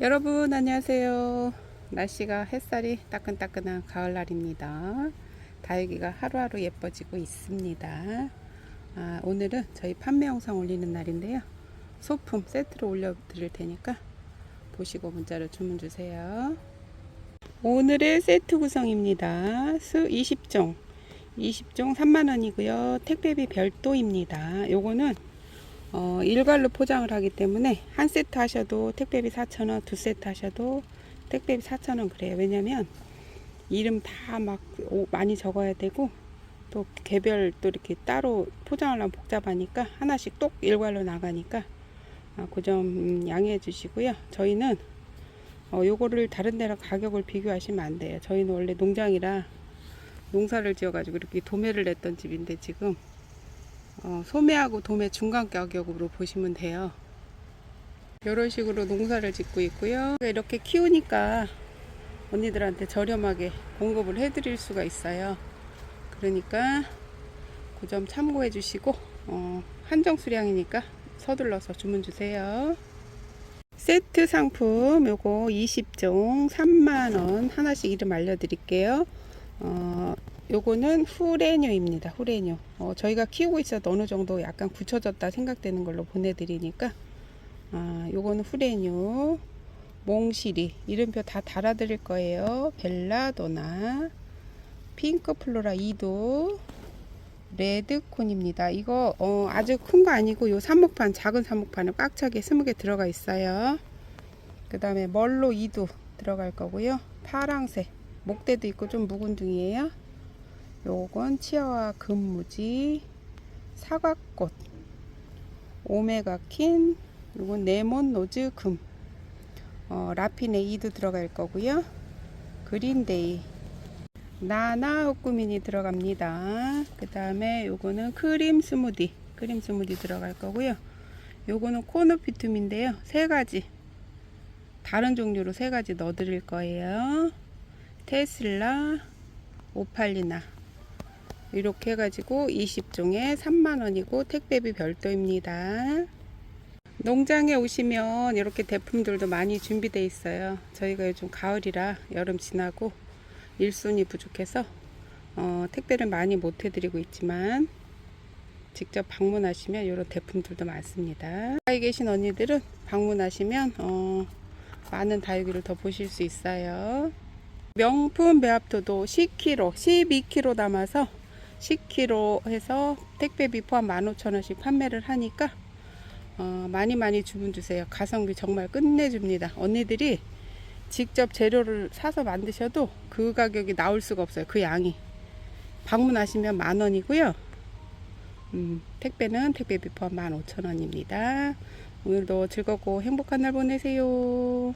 여러분 안녕하세요. 날씨가 햇살이 따끈따끈한 가을날입니다. 다육이가 하루하루 예뻐지고 있습니다. 아, 오늘은 저희 판매 영상 올리는 날인데요. 소품 세트로 올려 드릴 테니까 보시고 문자로 주문 주세요. 오늘의 세트 구성입니다. 수 20종. 20종 3만원이고요. 택배비 별도입니다. 요거는 어, 일괄로 포장을 하기 때문에 한 세트 하셔도 택배비 4,000원, 두 세트 하셔도 택배비 4,000원 그래요. 왜냐면 이름 다 막 많이 적어야 되고 또 개별 또 이렇게 따로 포장하려면 복잡하니까 하나씩 똑 일괄로 나가니까 아, 그점 양해해 주시고요. 저희는 어, 요거를 다른 데랑 가격을 비교하시면 안 돼요. 저희는 원래 농장이라 농사를 지어가지고 이렇게 도매를 냈던 집인데 지금 어, 소매하고 도매 중간 가격으로 보시면 돼요. 이런 식으로 농사를 짓고 있고요. 이렇게 키우니까 언니들한테 저렴하게 공급을 해드릴 수가 있어요. 그러니까 그 점 참고해 주시고 어, 한정 수량이니까 서둘러서 주문 주세요. 세트 상품 요거 20종 3만원 하나씩 이름 알려드릴게요. 어, 요거는 후레뇨입니다. 후레뇨. 어, 저희가 키우고 있어도 어느 정도 약간 굳혀졌다 생각되는 걸로 보내드리니까 아, 요거는 후레뇨 몽시리 이름표 다 달아드릴 거예요. 벨라도나 핑크 플로라 2도 레드콘입니다. 이거 어, 아주 큰 거 아니고 요 삽목판 작은 삽목판을 꽉 차게 20개 들어가 있어요. 그 다음에 멀로 2도 들어갈 거고요. 파랑색 목대도 있고 좀 묵은둥이에요. 요건 치아와 금무지 사과꽃 오메가킨 요건 네몬 노즈 금 어, 라피네이도 들어갈 거고요. 그린데이 나나 호꾸민이 들어갑니다. 그 다음에 요거는 크림 스무디 크림 스무디 들어갈 거고요. 요거는 코노피툼인데요. 세 가지 다른 종류로 세 가지 넣어 드릴 거예요. 테슬라 오팔리나 이렇게 해가지고 20종에 3만원이고 택배비 별도입니다. 농장에 오시면 이렇게 대품들도 많이 준비되어 있어요. 저희가 요즘 가을이라 여름 지나고 일손이 부족해서 어, 택배를 많이 못 해드리고 있지만 직접 방문하시면 이런 대품들도 많습니다. 가에 계신 언니들은 방문하시면 어, 많은 다육이를 더 보실 수 있어요. 명품 배합토도 10kg, 12kg 담아서 10kg 해서 택배비 포함 15,000원씩 판매를 하니까 어, 많이 많이 주문 주세요. 가성비 정말 끝내줍니다. 언니들이 직접 재료를 사서 만드셔도 그 가격이 나올 수가 없어요. 그 양이. 방문하시면 만 원이고요. 음, 택배는 택배비 포함 15,000원입니다. 오늘도 즐겁고 행복한 날 보내세요.